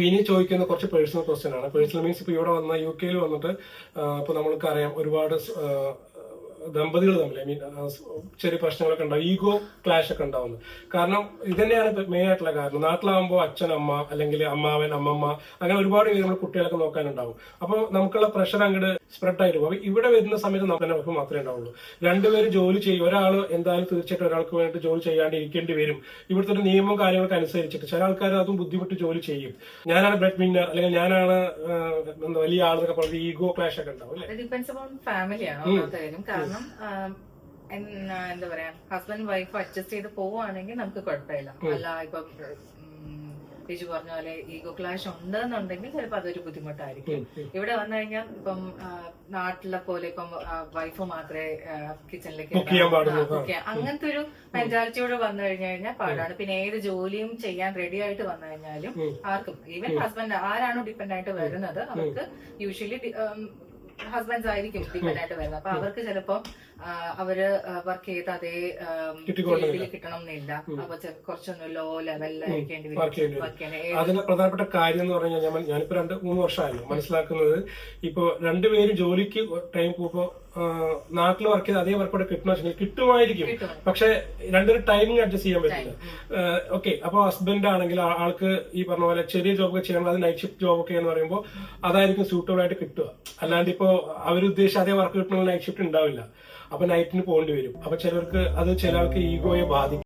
അപ്പൊ ഇനി ചോദിക്കുന്ന കുറച്ച് പേഴ്സണൽ ക്വസ്റ്റ്യൻ ആണ്. പേഴ്സണൽ മീൻസ് ഇപ്പൊ ഇവിടെ വന്ന യു കെയിൽ വന്നിട്ട് ഇപ്പൊ നമ്മൾക്ക് അറിയാം ഒരുപാട് ദമ്പതികൾ തമ്മിൽ ഐ മീൻ ചെറിയ പ്രശ്നങ്ങളൊക്കെ ഉണ്ടാവും. ഈഗോ ക്ലാഷ് ഒക്കെ ഉണ്ടാവുന്നത് കാരണം ഇതന്നെയാണ് മെയിൻ ആയിട്ടുള്ള കാരണം. നാട്ടിലാവുമ്പോൾ അച്ഛൻ അമ്മ അല്ലെങ്കിൽ അമ്മാവൻ അമ്മമ്മ അങ്ങനെ ഒരുപാട് പേര് നമ്മൾ കുട്ടികളൊക്കെ നോക്കാനുണ്ടാവും. അപ്പോൾ നമുക്കുള്ള പ്രഷർ അങ്ങോട്ട് സ്പ്രെഡ് ആയിട്ട് പോകും ഇവിടെ വരുന്ന സമയത്ത് നമുക്ക് ഉറപ്പ് മാത്രമേ ഉണ്ടാവുള്ളൂ. രണ്ടുപേര് ജോലി ചെയ്യും. ഒരാൾ എന്തായാലും തീർച്ചയായിട്ടും ഒരാൾക്ക് വേണ്ടി ജോലി ചെയ്യാണ്ട് ഇരിക്കേണ്ടി വരും. ഇവിടുത്തെ ഒരു നിയമവും കാര്യങ്ങളൊക്കെ അനുസരിച്ചിട്ട് ചില ആൾക്കാർ അതും ബുദ്ധിമുട്ട് ജോലി ചെയ്യും. ഞാനാണ് ബ്രെഡ് വിന്നർ അല്ലെങ്കിൽ ഞാനാണ് എന്താ വലിയ ആളെന്നൊക്കെ പറഞ്ഞ ഈഗോ ക്ലാഷ് ഒക്കെ ഉണ്ടാവും ഫാമിലിയാണ് കാരണം എൻ- എന്താ പറയാ ഹസ്ബൻഡ് വൈഫ് അഡ്ജസ്റ്റ് ചെയ്ത് പോവുകയാണെങ്കിൽ നമുക്ക് കുഴപ്പമില്ല. അല്ല ഇപ്പൊ ബിജു പറഞ്ഞ പോലെ ഈഗോ ക്ലാഷ് ഉണ്ടെന്നുണ്ടെങ്കിൽ ചിലപ്പോൾ അതൊരു ബുദ്ധിമുട്ടായിരിക്കും. ഇവിടെ വന്നു കഴിഞ്ഞാൽ ഇപ്പം നാട്ടിലെ പോലെ ഇപ്പം വൈഫ് മാത്രമേ കിച്ചണിലേക്ക് അങ്ങനത്തെ ഒരു മെന്റാലിറ്റിയോട് വന്നു കഴിഞ്ഞു കഴിഞ്ഞാൽ പാടാണ്. പിന്നെ ഏത് ജോലിയും ചെയ്യാൻ റെഡി ആയിട്ട് വന്നു കഴിഞ്ഞാലും ആർക്കും ഈവൻ ഹസ്ബൻഡ് ആരാണോ ഡിപ്പെൻഡ് ആയിട്ട് വരുന്നത് അവർക്ക് യൂഷ്വലി ഹസ്ബൻഡ്സ് ആയിരിക്കും ഡിപ്പെൻഡ് ആയിട്ട് വരുന്നത്. അപ്പൊ അവർക്ക് ചിലപ്പോ അവർ വർക്ക് ചെയ്ത അതേ. ഫീൽഡിൽ കിട്ടണം എന്നില്ല. അപ്പൊ കുറച്ചൊന്ന് ലോ ലെവലിലായിരിക്കേണ്ടി വരും. അതിന് പ്രധാനപ്പെട്ട കാര്യം എന്ന് പറഞ്ഞാൽ കഴിഞ്ഞാൽ ഞാനിപ്പോ രണ്ട് മൂന്ന് വർഷമായല്ലോ. മനസ്സിലാക്കുന്നത് ഇപ്പൊ രണ്ടുപേരും ജോലിക്ക് ടൈം പോകുമ്പോ നാട്ടിൽ വർക്ക് ചെയ്ത് അതേ വർക്ക് ഇവിടെ കിട്ടണമെന്ന് വെച്ചാൽ കിട്ടുമായിരിക്കും. പക്ഷെ രണ്ടൊരു ടൈമിംഗ് അഡ്ജസ്റ്റ് ചെയ്യാൻ പറ്റില്ല. ഓക്കെ അപ്പൊ ഹസ്ബൻഡ് ആണെങ്കിൽ ആൾക്ക് ഈ പറഞ്ഞ പോലെ ചെറിയ ജോബ് ഒക്കെ ചെയ്യണം അത് നൈറ്റ് ഷിഫ്റ്റ് ജോബ് ഒക്കെ എന്ന് പറയുമ്പോൾ അതായിരിക്കും സൂട്ടബിൾ ആയിട്ട് കിട്ടുക. അല്ലാണ്ട് ഇപ്പോ അവരുദ്ദേശിച്ച അതേ വർക്ക് കിട്ടണമെങ്കിൽ നൈറ്റ് ഷിഫ്റ്റ് ഉണ്ടാവില്ല. അപ്പൊ നൈറ്റിന് പോകേണ്ടി വരും. അപ്പൊ ചിലർക്ക് അത് ചില ആൾക്ക് ഈഗോയെ ബാധിക്കും.